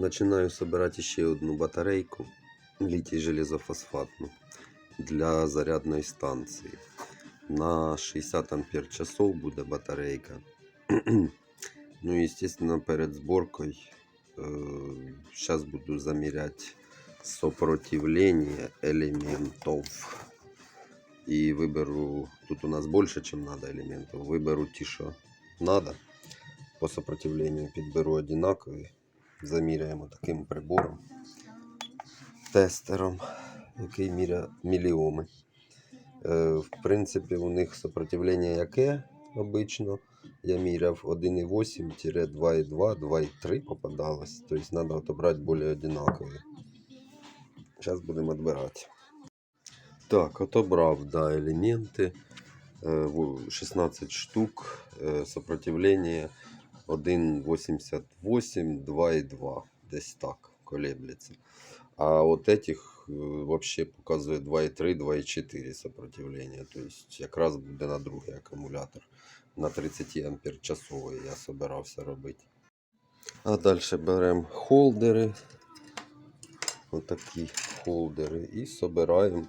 Починаю собирати ще одну батарейку літій железофосфатну для зарядної станції. На 60 ампер часов буде батарейка. ну і, естественно, перед зборкою зараз буду заміряти сопротивление элементов. І виберу, тут у нас більше, ніж треба елементів. Виберу ті, що треба. По сопротивлению підберу одинакові. Заміряємо таким прибором. Тестером, який міряє міліоми. Е, в принципі, у них сопротивлення яке обично. Я міряв 1,8-2,2, 2,3 попадалось. Тобто треба отобрати більш одинакові. Зараз будемо відбирати. Так, отобрав да, елементи. Е, 16 штук. Е, Сопротивление 1,88, 2,2. Десь так колеблется. А от этих е, вообще показує 2,3, 2,4 сопротивление. То есть якраз буде на другий акумулятор. На 30 ампер часовий я собирався робити. А далі беремо холдери. Отакі холдери. І собираємо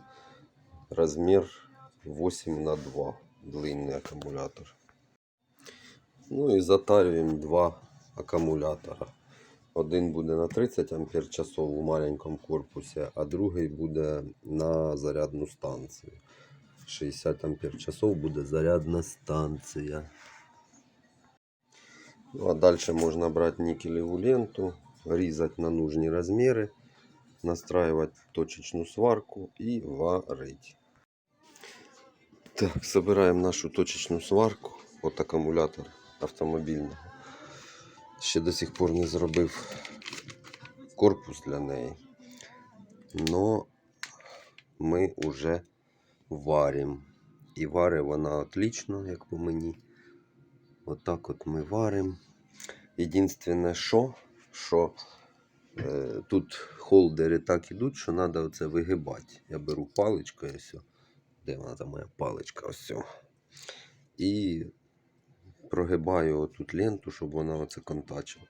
розмір 8 на 2 длинний акумулятор. Ну і затарюємо два акумулятора. Один буде на 30 ампер часов у маленькому корпусі, а другий буде на зарядну станцію. 60 ампер часов буде зарядна станція. Ну, а далі можна брати нікелеву ленту, різати на нужні розміри, настраювати точечну сварку і варити. Так, собираємо нашу точечну сварку. От акумулятор автомобільного. Ще до сих пор не зробив корпус для неї. Но ми вже варимо. І варить вона отлично, як по мені. Отак от ми варимо. Єдинственне, що, що е, тут холдери так ідуть, що треба оце вигибати. Я беру паличкою ось. Де вона там моя паличка? Ось. І прогибаю отут ленту, щоб вона оце контачила.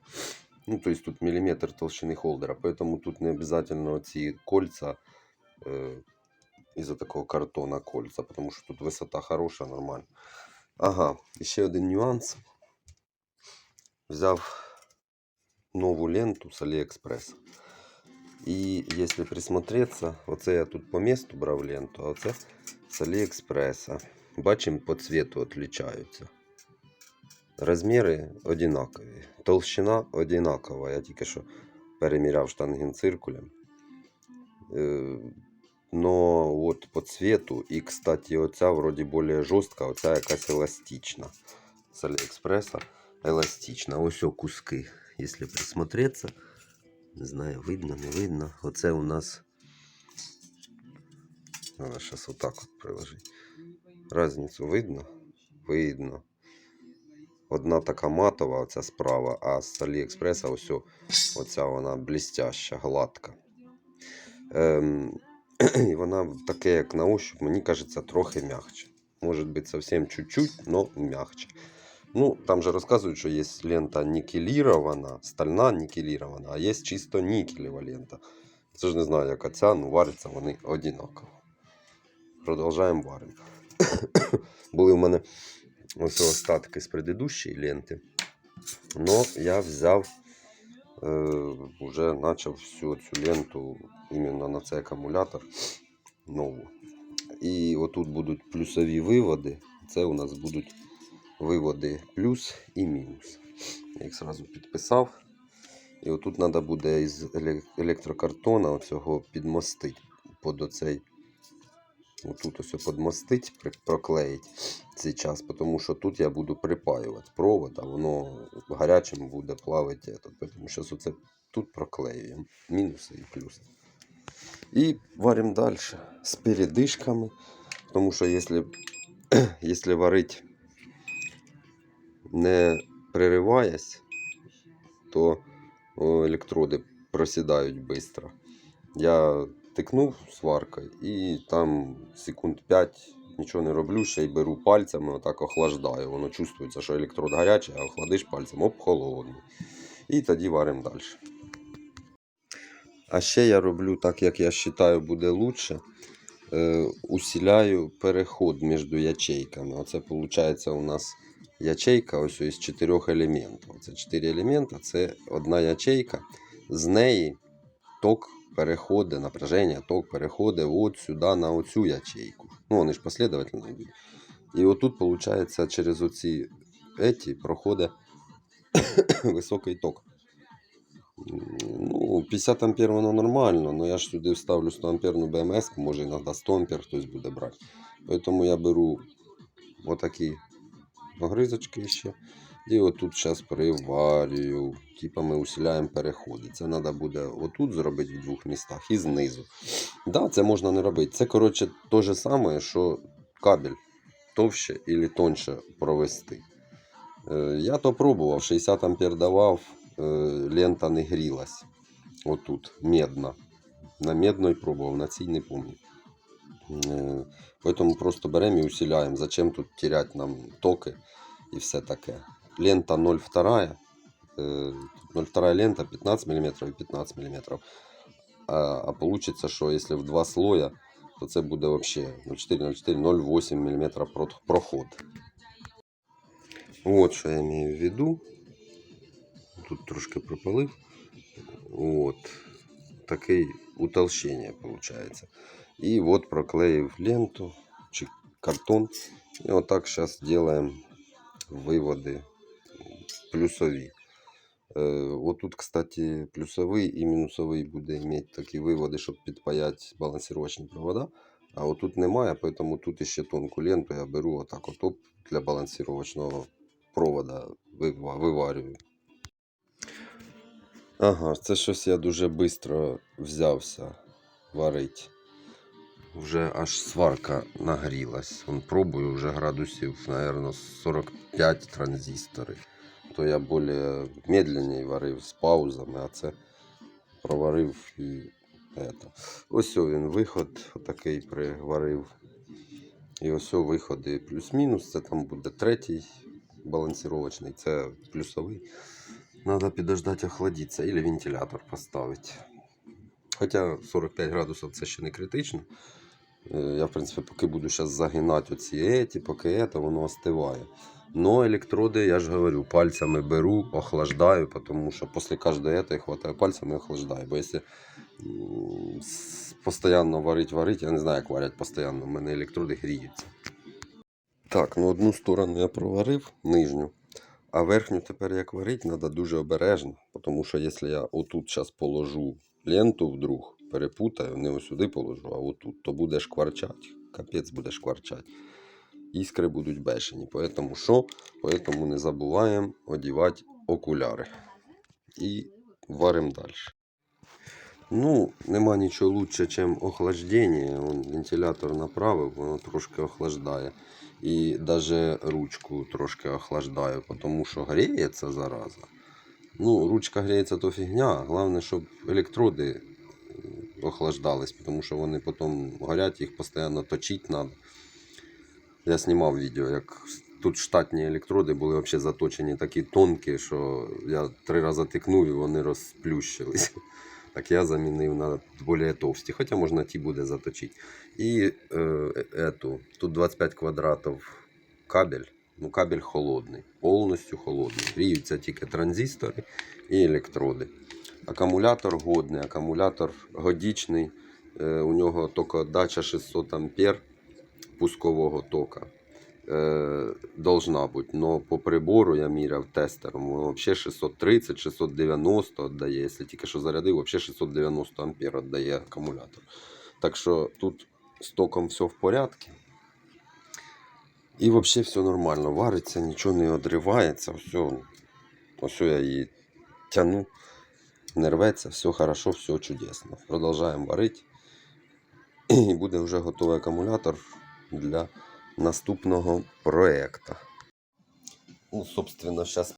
Ну, то есть тут міліметр толщини холдера, поэтому тут не обязательно ці кольца э, із-за такого картона кольца, потому що тут висота хороша, нормально. Ага, і ще один нюанс. Взяв нову ленту з Алиэкспресс. І якщо присмотреться, оце я тут по місту брав ленту, а оце з Алиэкспресса. Бачимо, по цвету відрізняються. Розміри одинакові. Толщина одинакова. Я тільки що переміряв штангенциркулем. Е, Но от по цвету, і, кстати, оця вроді більш жорстка, оця якась еластична. З Аліекспреса еластична. Ось о куски, якщо присмотреться. Не знаю, видно, не видно. Оце у нас. Надо зараз отак от приложити. Разницю видно? Видно. Одна така матова, оця справа, а з Аліекспреса ось оця вона блістяща, гладка. Ем, і вона таке, як на ощупь, мені кажеться, трохи м'якче. Може бути зовсім чуть-чуть, но м'якче. Ну, там же розказують, що є лента нікелірована, стальна нікелірована, а є чисто нікелева лента. Це ж не знаю, яка ця, ну варяться вони одинаково. Продовжаємо варити. Були в мене ось остатки з предыдущої ленти. Но я взяв, е, вже почав всю цю ленту іменно на цей акумулятор нову. І отут будуть плюсові виводи. Це у нас будуть виводи плюс і мінус. Я їх зразу підписав. І отут треба буде із електрокартона оцього підмостити під оцей. Отут ось подмостить, проклеїть цей час, тому що тут я буду припаювати провод, а воно гарячим буде плавати. Тому що оце тут проклеюємо. Мінуси і плюси. І варимо далі з передишками, тому що якщо, якщо варити не пририваясь, то електроди просідають швидко. Я тикнув сваркою і там секунд 5 нічого не роблю, ще й беру пальцями, отак охлаждаю. Воно чувствується, що електрод гарячий, а охладиш пальцем, оп, холодний. І тоді варимо далі. А ще я роблю так, як я вважаю, буде лучше. Е, усиляю переход між ячейками. Оце виходить у нас ячейка ось із чотирьох елементів. Це чотири елемента, це одна ячейка. З неї ток переходить, напряження, ток переходить от сюди на оцю ячейку. Ну, вони ж послідовательно йдуть. І отут, виходить, через оці еті проходить високий ток. Ну, 50 ампер воно нормально, але я ж сюди вставлю 100 амперну БМС, може іноді 100 ампер хтось буде брати. Тому я беру отакі огризочки ще. І отут зараз приварюю. Типа ми усиляємо переходи. Це треба буде отут зробити в двох містах і знизу. Да, це можна не робити. Це, коротше, те же саме, що кабель товще і тоньше провести. Е, Я то пробував, 60 ампер давав, е, лента не грілась. Отут, медна. На медної пробував, на цій не пам'ятаю. Е, Поэтому просто беремо і усиляємо. Зачем тут терять нам токи і все таке. Лента 0,2. е, 0,2 лента 15 мм і 15 мм. А, а получится, що якщо в два слоя, то це буде вообще 0,4, 0,4, 0,8 мм проход. От що я маю в виду. Тут трошки припалив. От. Такий утолщення виходить. І от проклеїв ленту картон. І отак зараз робимо виводи плюсові. Е, Отут, кстати, плюсовий і мінусовий буде мати такі виводи, щоб підпаяти балансировочні провода. А отут немає, тому тут ще тонку ленту я беру отак от оп, для балансировочного провода виварюю. Ага, це щось я дуже швидко взявся варить. Вже аж сварка нагрілась. Вон пробую вже градусів, мабуть, 45 транзистори. То я більш медленніше варив з паузами, а це проварив і это. Ось він виход отакий приварив. І ось виходи плюс-мінус. Це там буде третій балансировочний, це плюсовий. Надо підождати охладитися або вентилятор поставити. Хоча 45 градусів це ще не критично. Е, Я, в принципі, поки буду зараз загинати оці еті, поки це, воно остиває. Но електроди, я ж говорю, пальцями беру, охлаждаю, тому що після кожної ети хватаю пальцями і охлаждаю. Бо якщо постійно варить, варить, я не знаю, як варять постійно, у мене електроди гріються. Так, ну одну сторону я проварив, нижню. А верхню тепер як варить, треба дуже обережно, тому що якщо я отут зараз положу ленту вдруг, перепутаю, не ось сюди положу, а отут, то буде шкварчать. Капець буде шкварчать. Іскри будуть бешені. Поэтому що? Поэтому не забуваємо одівати окуляри. І варимо далі. Ну, нема нічого лучше, ніж охлаждення. Вон вентилятор направив, воно трошки охлаждає. І навіть ручку трошки охлаждаю, тому що гріється зараза. Ну, ручка гріється то фігня. Головне, щоб електроди е, охлаждались, тому що вони потім горять, їх постійно точити треба. Я знімав відео, як тут штатні електроди були взагалі заточені такі тонкі, що я три рази тикнув і вони розплющились. Так я замінив на більш товсті, хоча можна ті буде заточити. І е, ету, тут 25 квадратів кабель. Ну, кабель холодний, повністю холодний. Гріються тільки транзистори і електроди. Акумулятор годний, акумулятор годічний. Е, у нього тільки дача 600 ампер пускового тока. Е, должна бути. Но по прибору я міряв тестером. Воно взагалі 630, 690 віддає. Якщо тільки що зарядив, взагалі 690 ампер віддає акумулятор. Так що тут з током все в порядку. І взагалі все нормально. Вариться, нічого не одривається. Все, ось я її тяну, не рветься, все хорошо, все чудесно. Продовжуємо варити. І буде вже готовий акумулятор для наступного проекту. Ну, собственно, зараз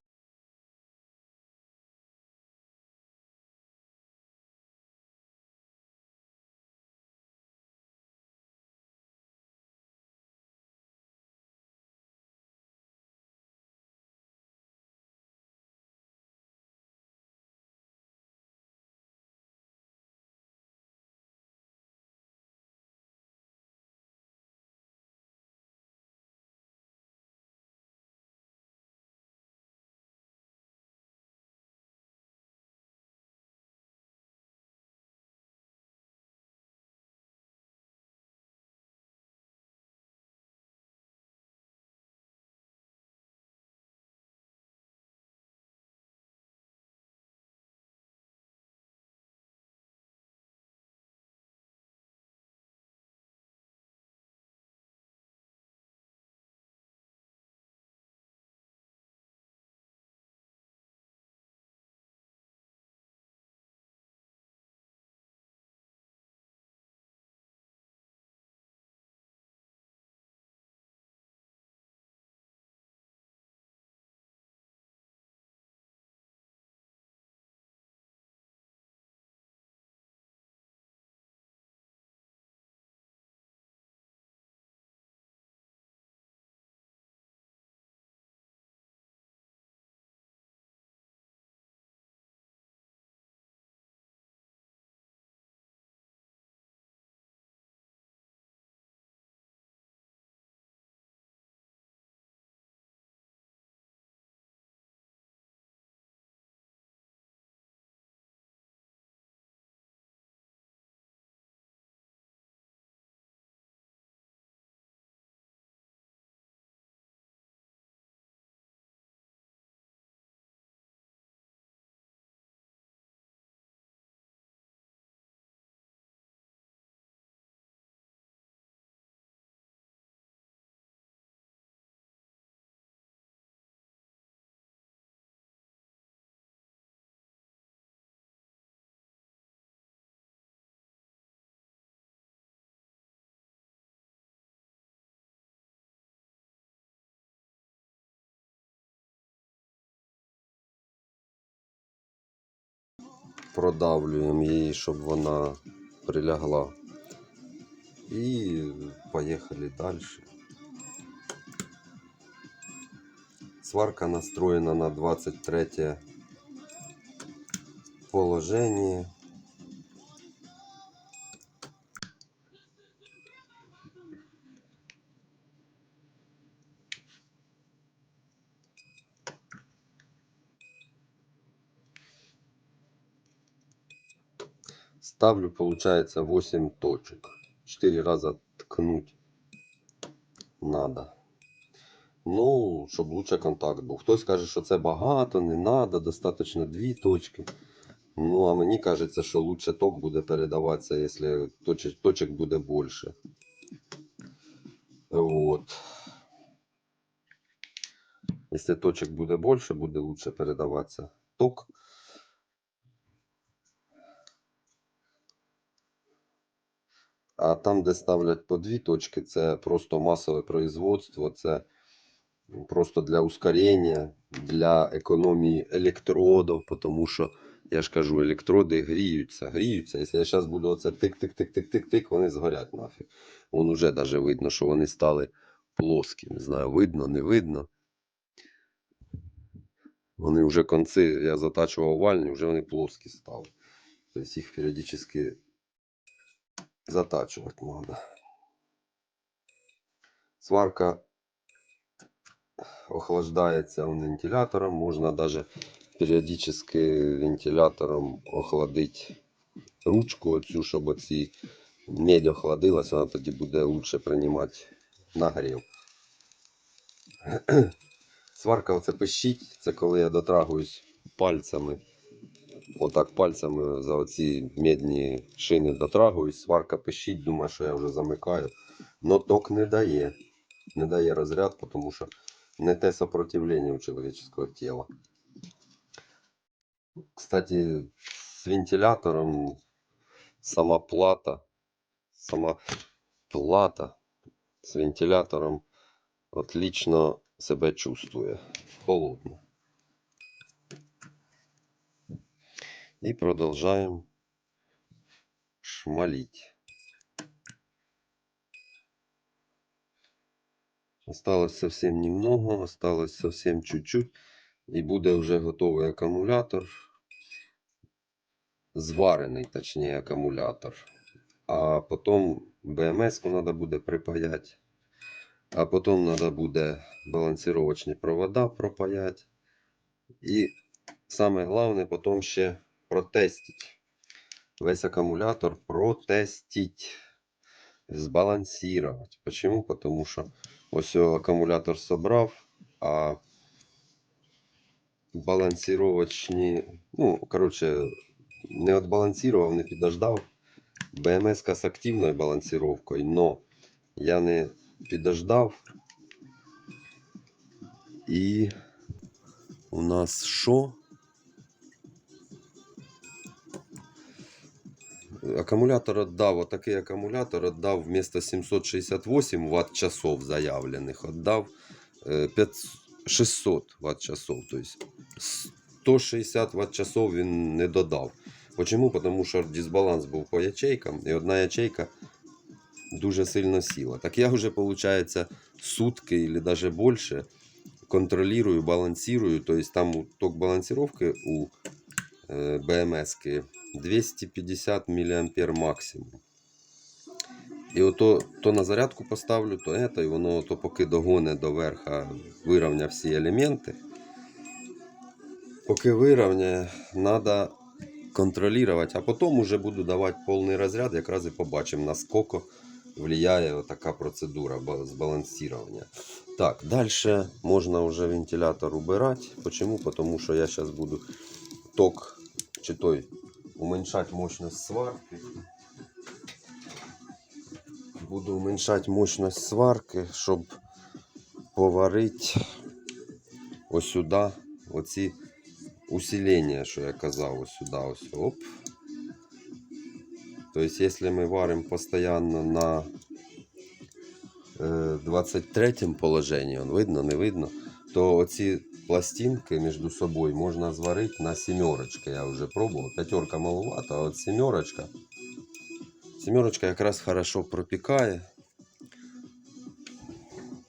продавлюємо її, щоб вона прилягла. І поїхали далі. Сварка настроєна на 23 положение. Ставлю, получается, 8 точек. 4 раза ткнуть надо. Ну, щоб лучше контакт був. Хтось каже, що це багато, не треба, достатньо 2 точки. Ну, а мені кажеться, що лучше ток буде передаватися, якщо точек, точек буде більше. Вот. Якщо точек буде більше, буде лучше передаватися ток. А там, де ставлять по дві точки, це просто масове производство, це просто для ускорення, для економії електродів, тому що, я ж кажу, електроди гріються, гріються. Якщо я зараз буду оце тик-тик-тик-тик-тик-тик, вони згорять нафіг. Вон уже навіть видно, що вони стали плоскі. Не знаю, видно, не видно. Вони вже конці, я затачував овальні, вже вони плоскі стали. Тобто їх періодично затачивать надо. Сварка охлаждається вентилятором. Можна даже періодически вентилятором охладити ручку оцю, щоб оці медь охладилась, вона тоді буде лучше приймати нагрів. Сварка оце пищить, це коли я дотрагуюсь пальцями отак пальцями за оці медні шини дотрагуюсь, сварка пищить, думаю, що я вже замикаю. Но ток не дає. Не дає розряд, тому що не те сопротивлення у чоловічого тіла. Кстати, з вентилятором сама плата, сама плата з вентилятором отлично себе чувствує. Холодно. И продолжаем шмалить. Осталось совсем немного, осталось совсем чуть-чуть. І буде вже готовий акумулятор. Зварений, точніше, акумулятор. А потім БМС-ку треба буде припаяти. А потім треба буде балансировочні провода пропаяти. І саме головне потім ще протестить. Весь аккумулятор протестить. Збалансировать. Почему? Потому що ось акумулятор собрав, а балансировочні, ну, короче, не отбалансировав, не підождав. БМС з активною балансировкою, но я не підождав. І у нас що? Аккумулятор отдав, отакий аккумулятор отдав вместо 768 Вт часов заявлених, е, 500 600 Вт часов. То есть 160 Вт часов він не додав. Почему? Тому що дисбаланс був по ячейкам, і одна ячейка дуже сильно сіла. Так я вже, виходить, сутки или даже більше контролирую, балансирую. То есть там ток балансировки у е, БМС 250 мА максимум. І ото то на зарядку поставлю, то это, і воно то поки догоне до верха, вирівня всі елементи. Поки вирівняє, треба контролювати, а потім уже буду давати повний розряд, якраз і побачимо, наскільки впливає така процедура ба- збалансування. Так, далі можна вже вентилятор убирати. Почему? Потому що я зараз буду ток чи той уменьшать мощность сварки. Буду уменьшать мощность сварки, щоб поварити ось сюди оці усилення, що я казав, ось сюди, ось оп. Тобто, якщо ми варимо постійно на е, 23 положенні, он видно, не видно, то оці пластинки між собою можна зварити на сімерочки. Я вже пробував. П'ятерка маловато, а от сімерочка. Сімерочка якраз хорошо пропікає.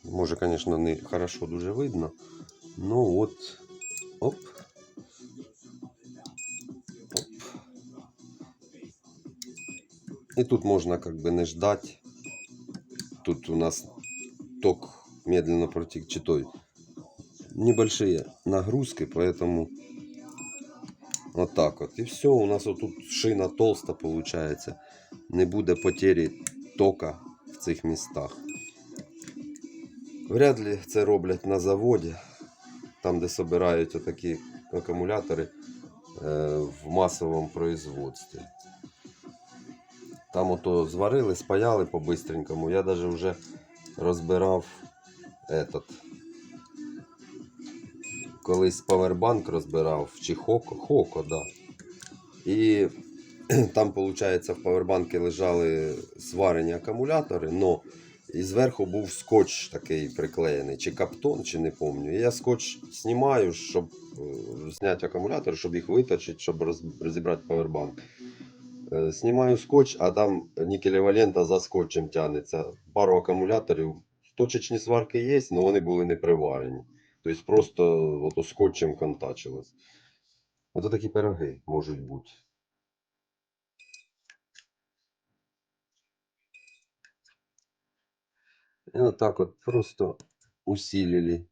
Може, звісно, не хорошо дуже видно. Ну от. Оп. Оп. І тут можна как бы не ждать. Тут у нас ток медленно протек, чи той. Небольшие нагрузки, поэтому вот так вот. И все, у нас вот тут шина толста получается. Не буде потери тока в цих містах. Вряд ли це роблять на заводі, там, де собирають отакі акумулятори е, в масовому производстві. Там ото зварили, спаяли по-бистренькому. Я навіть вже розбирав этот. Колись павербанк розбирав, чи Хоко, Хоко, да. І там, виходить, в павербанки лежали сварені акумулятори, но і зверху був скотч такий приклеєний, чи каптон, чи не пам'ятаю. Я скотч знімаю, щоб е, зняти акумулятор, щоб їх виточити, щоб розібрати павербанк. Е, Знімаю скотч, а там нікелева лента за скотчем тягнеться. Пару акумуляторів. Точечні сварки є, але вони були не приварені. Тобто просто ото скотчем контачилось. Ото такі пироги можуть бути. Вот так вот просто усилили.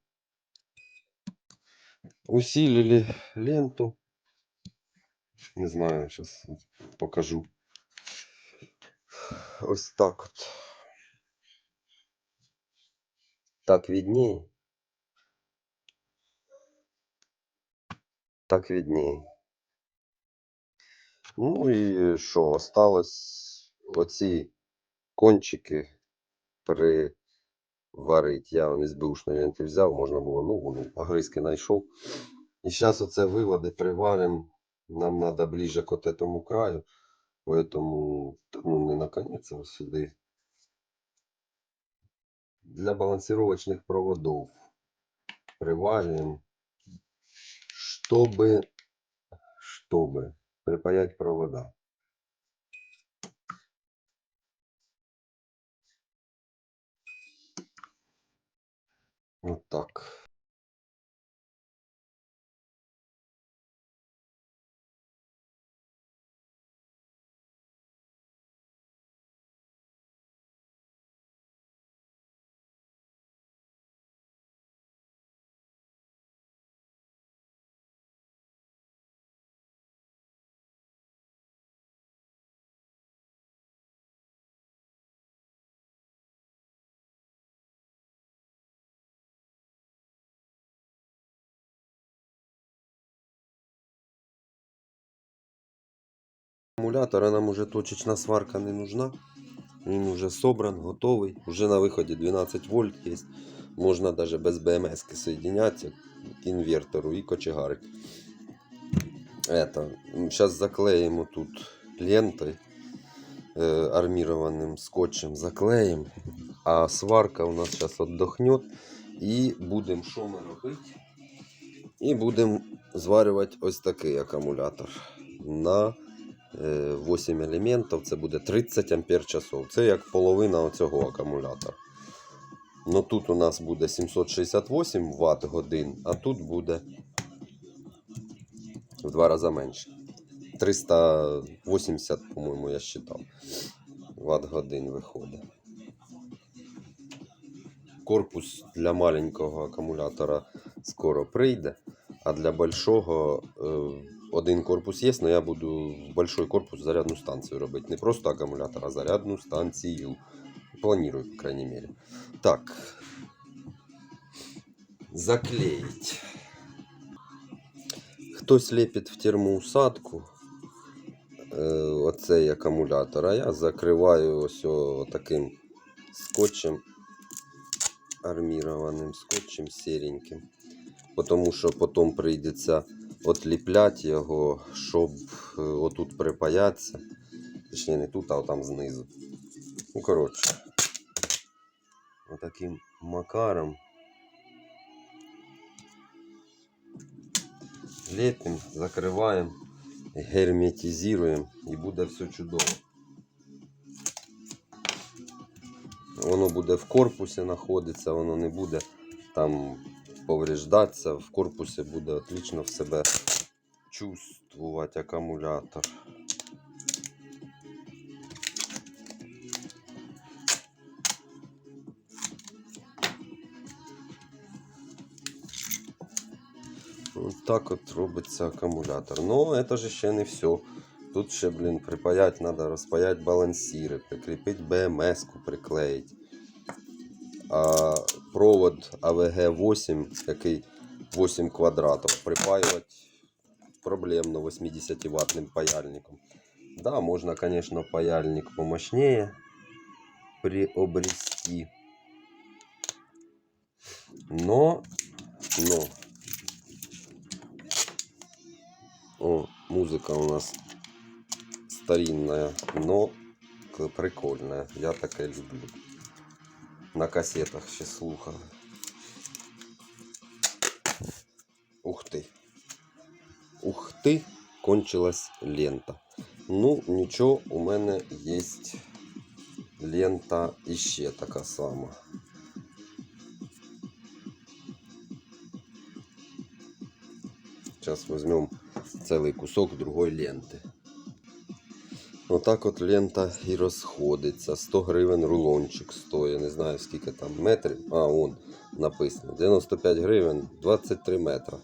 Усилили ленту. Не знаю, сейчас покажу. Ось так от. Так виднее. Так виднее. Ну і що, осталось оці кончики приварити. Я вон із бушної ленти взяв, можна було, ну, воно огризки знайшов. І зараз оце виводи приваримо. Нам треба ближе к от этому краю. Поэтому, та, ну, не наконец, а сюди. Для балансировочных проводов приварим, чтобы, чтобы припаять провода. Вот так. Акумулятора нам уже точечна сварка не нужна. Він уже собран, готовий. Уже на виході 12 вольт є. Можна даже без БМС соединяться к інвертору і кочегарить. Это, сейчас заклеїмо тут лентой, э, армированным скотчем заклеїмо. А сварка у нас зараз віддохне. І будемо що ми робити? І будемо зварювати ось такий акумулятор на е, 8 елементів. Це буде 30 ампер часов. Це як половина оцього акумулятора. Ну тут у нас буде 768 Вт годин, а тут буде в два рази менше. 380, по-моєму, я считав. Вт годин виходить. Корпус для маленького акумулятора скоро прийде, а для большого е, один корпус є, але я буду в корпус зарядну станцію робити. Не просто акумулятор, а зарядну станцію. Планирую, по крайней мере. Так. Заклеить. Хтось лепить в термоусадку е, оцей акумулятор, а я закриваю ось таким скотчем, армірованим скотчем сереньким. Тому що потім прийдеться отліпляти його, щоб е, отут припаятися. Точніше, не тут, а там знизу. Ну, коротше. Отаким макаром. лепим, закриваємо, герметизуємо і буде все чудово. Воно буде в корпусі знаходитися, воно не буде там повреждатися. В корпусі буде отлично в себе чувствувати акумулятор. Так от робиться акумулятор. Ну, це ж ще не все. Тут ще, блін, припаять, треба розпаять балансири, прикріпити БМС-ку, приклеїти. А провод АВГ-8, який 8 квадратів, припаювати проблемно 80 ваттним паяльником. Да, можно, конечно, паяльник помощнее приобрести. Но, но. О, музыка у нас старинная, но прикольная. Я таке люблю. На кассетах ще слухали. Ух ты. Ух ти, кончилась лента. Ну, нічого, у мене є лента іще така сама. Зараз візьмемо цілий кусок другої ленти. Отак от лента і розходиться. 100 гривень рулончик стоїть. Не знаю скільки там метрів. А, он написано. 95 гривень, 23 метра.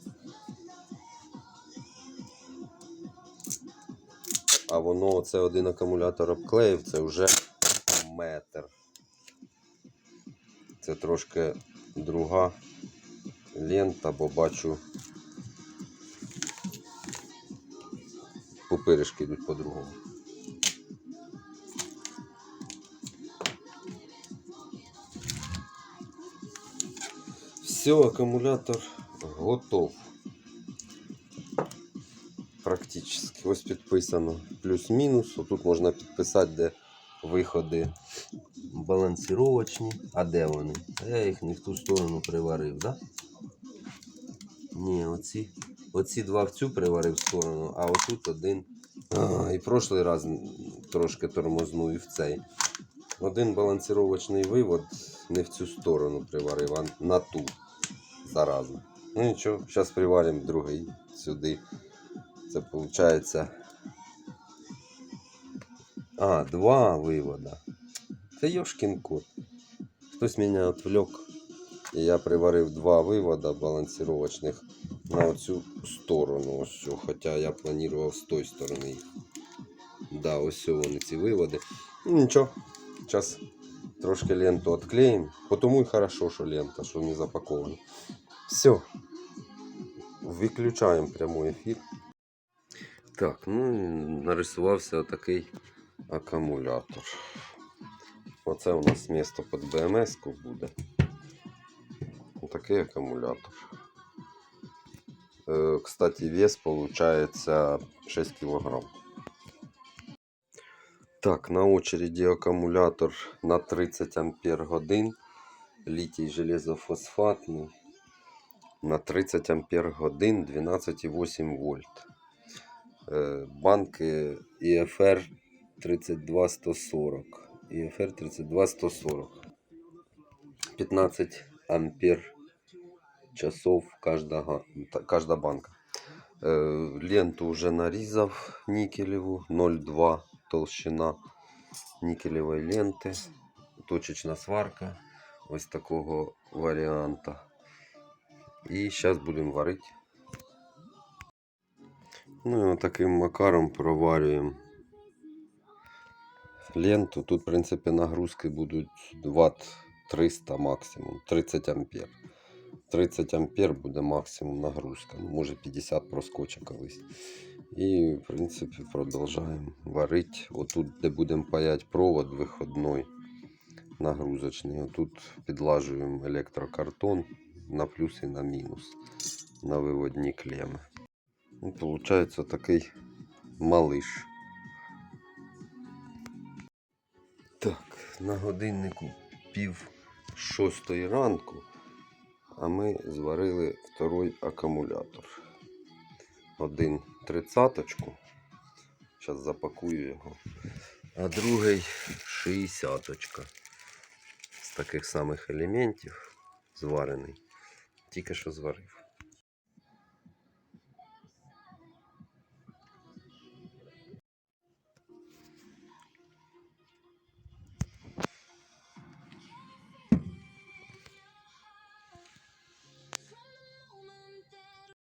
А воно це один акумулятор обклеїв, це вже метр. Це трошки друга лента, бо бачу пупиришки йдуть по-другому. Все, акумулятор готов. Практически. Ось підписано плюс-мінус. Отут можна підписати, де виходи балансировочні. А де вони? А Я їх не в ту сторону приварив, да? Ні, оці, оці два в цю приварив сторону, а отут один. А, і прошлий раз трошки тормознув і в цей. Один балансировочний вивод не в цю сторону приварив, а на ту. Зараза. Ну нічого, зараз приваримо другий сюди. Це виходить. А, два вивода. Це Йошкін кот. Хтось мене отвлек. І я приварив два вивода балансировочних на оцю сторону. Ось, хоча я планував з тої сторони їх. Да, ось вони ці виводи. Ну нічого. Зараз трошки ленту відклеїмо. Потому і хорошо, що лента, що не запакована. Все. Виключаємо прямой ефір. Так, ну нарисувався отакий акумулятор. Оце у нас місто під БМС буде. Отакий акумулятор. Е, Кстати, вес получается 6 кг. Так, на очереди аккумулятор на 30 ампер годин. Літій железофосфатний на 30 ампер годин 12,8 вольт. Е, Банки EFR 32140. EFR 32140. 15 ампер часов каждая, га- каждая банка. Э, Ленту уже нарезав никелеву 0,2 толщина никелевой ленты. Точечна сварка ось такого варіанта. І зараз будемо варити. Ну і таким макаром проварюємо ленту. Тут, в принципі, нагрузки будуть Вт 300 максимум, 30 ампер. 30 ампер буде максимум нагрузка. Ну, може 50 проскочить колись. І, в принципі, продовжуємо варити. Отут, де будемо паяти провод виходний нагрузочний. Отут підлажуємо електрокартон на плюс і на мінус на виводні клеми. Ну, Получається такий малиш. Так, на годиннику пів шостої ранку, а ми зварили второй акумулятор. один тридцяточку. Зараз запакую його. А другий шістдесяточка. З таких самих елементів зварений. Тільки що зварив.